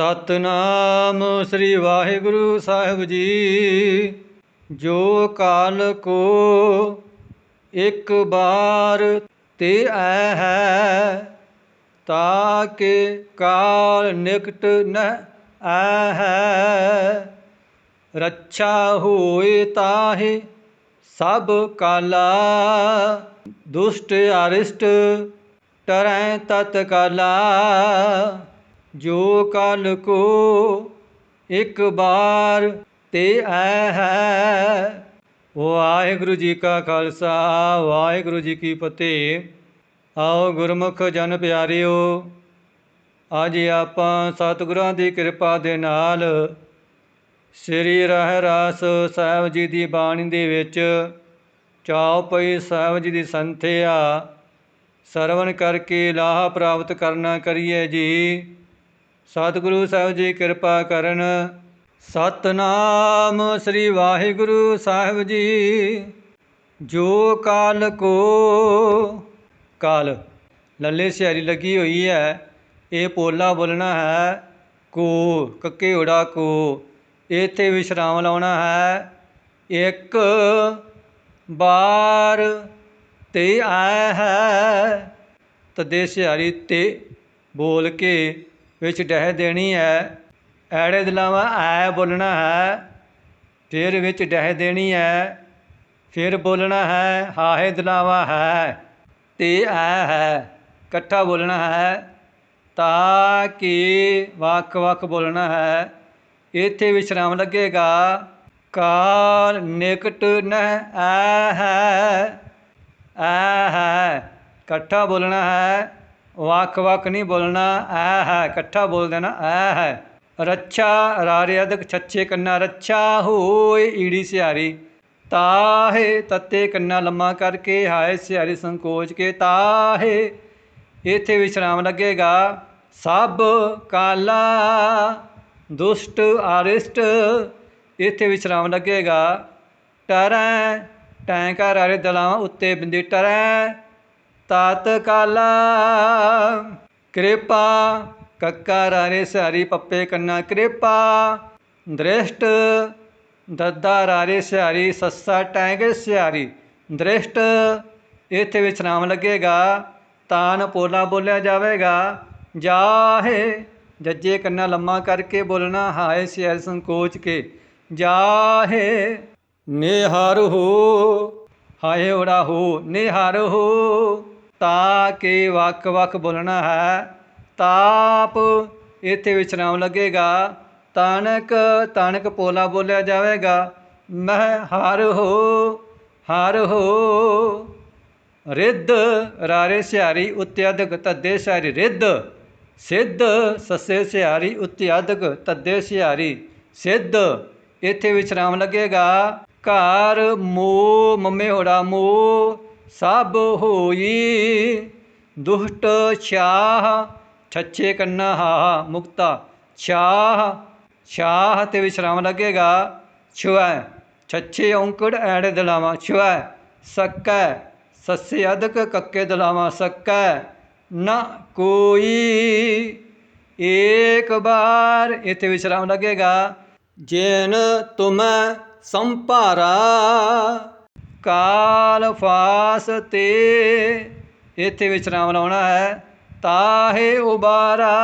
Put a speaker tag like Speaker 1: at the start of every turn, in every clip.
Speaker 1: ਸਤਨਾਮ ਸ੍ਰੀ ਵਾਹਿਗੁਰੂ ਸਾਹਿਬ ਜੀ। ਜੋ ਕਾਲ ਕੋ ਇੱਕ ਬਾਰ ਤੇ ਆਇਆ ਹੈ ਤਾਕੇ ਕਾਲ ਨਿਕਟ ਨ ਆਇਆ ਹੈ। ਰੱਛਾ ਹੋਏ ਤਾਹੇ ਸਭ ਕਾਲਾ, ਦੁਸ਼ਟ ਅਰਿਸ਼ਟ ਟਰੈ ਤਤ ਕਾਲਾ ਜੋ ਕਲ ਕੋ ਇੱਕ ਬਾਰ ਤੇ ਆਇਆ ਹੈ। ਵਾਹਿਗੁਰੂ ਜੀ ਕਾ ਖਾਲਸਾ, ਵਾਹਿਗੁਰੂ ਜੀ ਕੀ ਫਤਿਹ। ਆਓ ਗੁਰਮੁਖ ਜਨ ਪਿਆਰਿਓ, ਅੱਜ ਆਪਾਂ ਸਤਿਗੁਰਾਂ ਦੀ ਕਿਰਪਾ ਦੇ ਨਾਲ ਸ੍ਰੀ ਰਹਿ ਰਾਸ ਸਾਹਿਬ ਜੀ ਦੀ ਬਾਣੀ ਦੇ ਵਿੱਚ ਚੌਪਈ ਸਾਹਿਬ ਜੀ ਦੀ ਸੰਥਿਆ ਸਰਵਣ ਕਰਕੇ ਲਾਹਾ ਪ੍ਰਾਪਤ ਕਰਨਾ ਕਰੀਏ ਜੀ। ਸਤਿਗੁਰੂ ਸਾਹਿਬ ਜੀ ਕਿਰਪਾ ਕਰਨ। ਸਤਨਾਮ ਸ੍ਰੀ ਵਾਹਿਗੁਰੂ ਸਾਹਿਬ ਜੀ। ਜੋ ਕਾਲ ਕੋ ਕਾਲ। ਲੱਲੇ ਸਿਆਰੀ ਲੱਗੀ ਹੋਈ ਹੈ। ਇਹ ਪੋਲਾ ਬੋਲਣਾ ਹੈ। ਕੋ, ਕੱਕੇ ਉੜਾ ਕੋ। ਇੱਥੇ ਵਿਸ਼ਰਾਮ ਲਾਉਣਾ ਹੈ। ਇੱਕ ਬਾਰ ਤੇ ਆਇਆ ਹੈ। ਤਦੇ ਸਿਆਰੀ ਤੇ ਬੋਲ ਕੇ ਵਿੱਚ ਡਹਿ ਦੇਣੀ ਹੈ। ਐੜੇ ਦਲਾਵਾ ਐ ਬੋਲਣਾ ਹੈ। ਫਿਰ ਵਿੱਚ ਡਹਿ ਦੇਣੀ ਹੈ। ਫਿਰ ਬੋਲਣਾ ਹੈ, ਹਾਹੇ ਦਲਾਵਾ ਹੈ। ਤੇ ਐ ਹੈ, ਇਕੱਠਾ ਬੋਲਣਾ ਹੈ। ਤਾਂ ਕਿ ਵੱਖ ਵੱਖ ਬੋਲਣਾ ਹੈ। ਇੱਥੇ ਵਿਸ਼ਰਾਮ ਲੱਗੇਗਾ। ਕਾਲ ਨਿਕਟ ਨਹਿ ਆ ਹੈ। ਆ ਹੈ, ਇਕੱਠਾ ਬੋਲਣਾ ਹੈ। ਵੱਖ ਵੱਖ ਨਹੀਂ ਬੋਲਣਾ ਆ ਹੈ, ਇਕੱਠਾ ਬੋਲ ਦੇਣਾ ਆ ਹੈ। ਰੱਛਾ ਰਾਰੇ ਅਦਕ ਛੱਛੇ ਕੰਨਾ, ਰੱਛਾ ਹੋਏ ਈੜੀ ਸਿਆਰੀ ਤਾਹੇ ਤੱਤੇ ਕੰਨਾ ਲੰਮਾ ਕਰਕੇ, ਹਾਏ ਸਿਆਰੀ ਸੰਕੋਚ ਕੇ, ਤਾਹੇ ਇੱਥੇ ਵਿਸ਼ਰਾਮ ਲੱਗੇਗਾ। ਸਭ ਕਾਲਾ, ਦੁਸ਼ਟ, ਆਰਿਸ਼ਟ ਇੱਥੇ ਵਿਸ਼ਰਾਮ ਲੱਗੇਗਾ। ਟਰੈ ਟੈਂਕਾ ਰਾਰੇ ਦਲਾਵਾਂ ਉੱਤੇ ਬਿੰਦੀ ਟਰੈ। ਤਤ ਕਾਲਾ। ਕਿਰਪਾ ਕੱਕਾ ਰਾਰੇ ਸਾਰੀ ਪੱਪੇ ਕੰਨਾ। ਕਿਰਪਾ ਦ੍ਰਿਸ਼ਟ ਦੱਦਾ ਰਾਰੇ ਸਿਆਰੀ ਸੱਸਾ ਟੈਂਗੇ ਸਿਆਰੀ ਦ੍ਰਿਸ਼ਟ, ਇੱਥੇ ਵਿਸ਼ਰਾਮ ਲੱਗੇਗਾ, ਤਾਨ ਪੋਲਾ ਬੋਲਿਆ ਜਾਵੇਗਾ। ਜਾਹੇ, ਜੱਜੇ ਕੰਨਾ ਲੰਮਾ ਕਰਕੇ ਬੋਲਣਾ, ਹਾਏ ਸਿਆਰ ਸੰਕੋਚ ਕੇ। ਜਾਹੇ, ਨਿਹਰ ਹੋ, ਹਾਏ ਓੜਾ ਹੋ, ਨਿਹਰ ਹੋ। ਤਾਂ ਕੇ ਵੱਖ ਵੱਖ ਬੋਲਣਾ ਹੈ। ਤਾਪ ਇੱਥੇ ਵਿਸ਼ਰਾਮ ਲੱਗੇਗਾ। ਤਣਕ ਤਣਕ ਪੋਲਾ ਬੋਲਿਆ ਜਾਵੇਗਾ। ਮਹਿ ਹਰ ਹੋ ਹਰ ਹੋ। ਰਿੱਧ ਰਾਰੇ ਸਿਹਾਰੀ ਉੱਤੇ ਅਧਕ, ਤੱਦੇ ਸਿਹਾਰੀ ਰਿੱਧ। ਸਿੱਧ ਸੱਸੇ ਸਿਹਾਰੀ ਉੱਤੇ ਅਧਕ, ਤੱਦੇ ਸਿਹਾਰੀ ਸਿੱਧ। ਇੱਥੇ ਵਿਸ਼ਰਾਮ ਲੱਗੇਗਾ। ਘਰ ਮੋ ਮੰਮੇ ਹੋੜਾ ਮੋ ਸਭ ਹੋਈ ਦੁਸ਼ਟ ਛਾਹ ਛੱਛੇ ਕੰਨਾ ਹਾ ਮੁਕਤਾ ਛਾਹ ਛਾਹ ਤੇ ਵਿਸ਼ਰਾਮ ਲੱਗੇਗਾ, ਛੁਐ, ਛੱਛੇ ਔਂਕੜ ਐੜੇ ਦਲਾਵਾਂ, ਛੁਐ, ਸਕੈ, ਸੱਸੇ ਅਦਕ ਕੱਕੇ ਦਲਾਵਾਂ, ਸਕੈ, ਨਾ ਕੋਈ ਏਕ ਬਾਰ, ਇਥੇ ਵਿਸ਼ਰਾਮ ਲੱਗੇਗਾ, ਜੇਨ ਤੁਮੈ ਸੰਭਾਰਾ ਕਾਲ ਫਾਸ ਤੇ। ਇੱਥੇ ਵਿਸ਼ਰਾਮ ਲਾਉਣਾ ਹੈ, ਤਾਹੇ ਉਬਾਰਾ।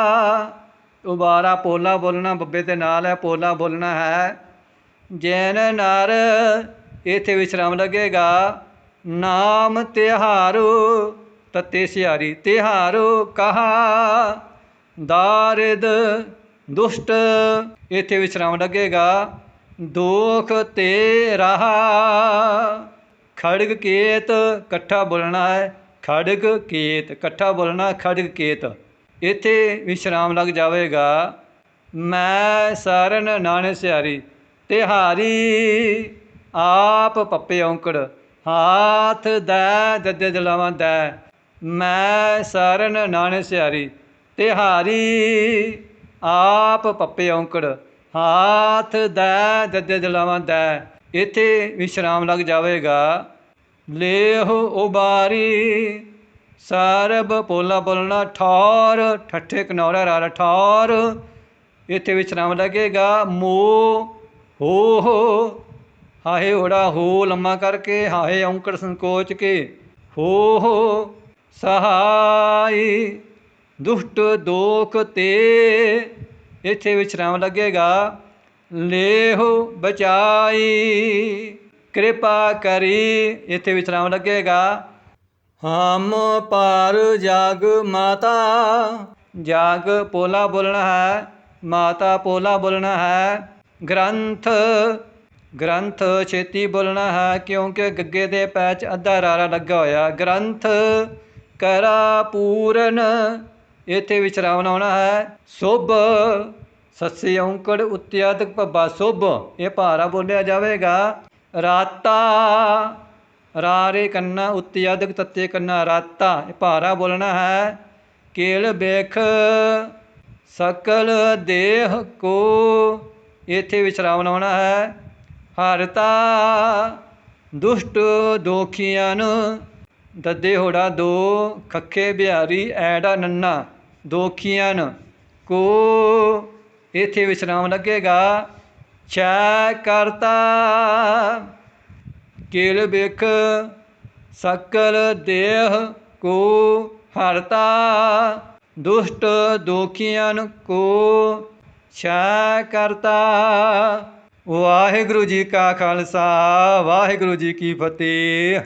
Speaker 1: ਉਬਾਰਾ ਪੋਲਾ ਬੋਲਣਾ, ਬੱਬੇ ਦੇ ਨਾਲ ਹੈ, ਪੋਲਾ ਬੋਲਣਾ ਹੈ। ਜੈਨ ਨਰ, ਇੱਥੇ ਵਿਸ਼ਰਾਮ ਲੱਗੇਗਾ, ਨਾਮ ਤਿਹਾਰੋ। ਤਤੇ ਸਿਆਰੀ ਤਿਹਾਰੋ ਕਹਾ। ਦਾਰਿਦ, ਦੁਸ਼ਟ, ਇੱਥੇ ਵਿਸ਼ਰਾਮ ਲੱਗੇਗਾ, ਦੋਖ ਤੇ ਰਹਾ। ਖੜਗ ਕੇਤ, ਇਕੱਠਾ ਬੋਲਣਾ ਹੈ। ਖੜਗ ਕੇਤ, ਇਕੱਠਾ ਬੋਲਣਾ, ਖੜਗ ਕੇਤ। ਇੱਥੇ ਵਿਸ਼ਰਾਮ ਲੱਗ ਜਾਵੇਗਾ। ਮੈਂ ਸਰਨ ਨਾਣੇ ਸਿਆਰੀ, ਤਿਹਾਰੀ ਆਪ ਪੱਪੇ ਔਂਕੜ। ਹਾਥ ਦੈ ਦੱਦੇ ਜਲਾਵਾਂ ਦੈ। ਮੈਂ ਸਰਨ ਨਾਣੇ ਸਿਆਰੀ, ਤਿਹਾਰੀ ਆਪ ਪੱਪੇ ਔਂਕੜ। ਹਾਥ ਦੈ ਦੱਦੇ ਦਲਾਵਾਂ ਦੈ। ਇੱਥੇ ਵਿਸ਼ਰਾਮ ਲੱਗ ਜਾਵੇਗਾ। ਲੇਹ ਉਬਾਰੀ, ਸਰਬ ਪੋਲਾ ਬੋਲਣਾ ਠੌਰ, ਠੱਠੇ ਕਨੌਰਾ ਰਾਰਾ ਠੌਰ। ਇੱਥੇ ਵਿਸਰਾਮ ਲੱਗੇਗਾ ਮੋ ਹੋ ਹੋ ਹਾਹੇ ਹੋੜਾ ਹੋ ਲੰਮਾ ਕਰਕੇ, ਹਾਹੇ ਔਂਕੜ ਸੰਕੋਚ ਕੇ। ਹੋ ਹੋ ਸਹਾਈ, ਦੁਸ਼ਟ ਦੋਖ ਤੇ। ਇੱਥੇ ਵਿਸਰਾਮ ਲੱਗੇਗਾ, ਲੇਹੁ ਬਚਾਈ। ਕਿਰਪਾ ਕਰੀ। ਇੱਥੇ ਵਿਸਰਾਮ ਲੱਗੇਗਾ। ਹਮ ਪਰ ਜਗ ਮਾਤਾ। ਜਗ ਪੋਲਾ ਬੋਲਣਾ ਹੈ। ਮਾਤਾ ਪੋਲਾ ਬੋਲਣਾ ਹੈ। ਗ੍ਰੰਥ। ਗ੍ਰੰਥ ਛੇਤੀ ਬੋਲਣਾ ਹੈ ਕਿਉਂਕਿ ਗੱਗੇ ਦੇ ਪੈਚ ਅੱਧਾ ਰਾਰਾ ਲੱਗਾ ਹੋਇਆ। ਗ੍ਰੰਥ ਕਰਾ ਪੂਰਨ। ਇੱਥੇ ਵਿਚਰਾਮ ਲਾਉਣਾ ਹੈ। ਸੁਭ। ਸੱਸੇ ਔਂਕੜ ਉਤਿਆਦਿਕ ਭੱਬਾ ਸੁਭ। ਇਹ ਭਾਰਾ ਬੋਲਿਆ ਜਾਵੇਗਾ। ਰਾਤਾ। ਰਾਰੇ ਕੰਨਾ ਉੱਤੇ ਉਤਿਆਦਿਕ ਤੱਤੇ ਕੰਨਾ ਰਾਤਾ। ਇਹ ਭਾਰਾ ਬੋਲਣਾ ਹੈ, ਕੇਲ ਬੇਖ ਸਕਲ ਦੇਹ ਕੋ। ਇੱਥੇ ਵਿਸਰਾਮ ਲਾਉਣਾ ਹੈ, ਹਰਤਾ ਦੁਸ਼ਟ ਦੋਖੀਆਂ ਨੂੰ। ਦੱਦੇ ਹੋੜਾ ਦੋ, ਖੱਖੇ ਬਿਹਾਰੀ ਐੜਾ ਨੰਨਾ ਦੋਖੀਆਂ ਕੋ, ਇੱਥੇ ਵਿਸਰਾਮ ਲੱਗੇਗਾ। ਛੈ ਕਰਤਾ, ਕੇਲ ਬਿਖ ਸਕਲ ਦੇਹ ਕੋ ਹਰਤਾ, ਦੁਸ਼ਟ ਦੋਖੀਆਂ ਕੋ ਛੈ ਕਰਤਾ। ਵਾਹਿਗੁਰੂ ਜੀ ਕਾ ਖਾਲਸਾ, ਵਾਹਿਗੁਰੂ ਜੀ ਕੀ ਫਤਿਹ।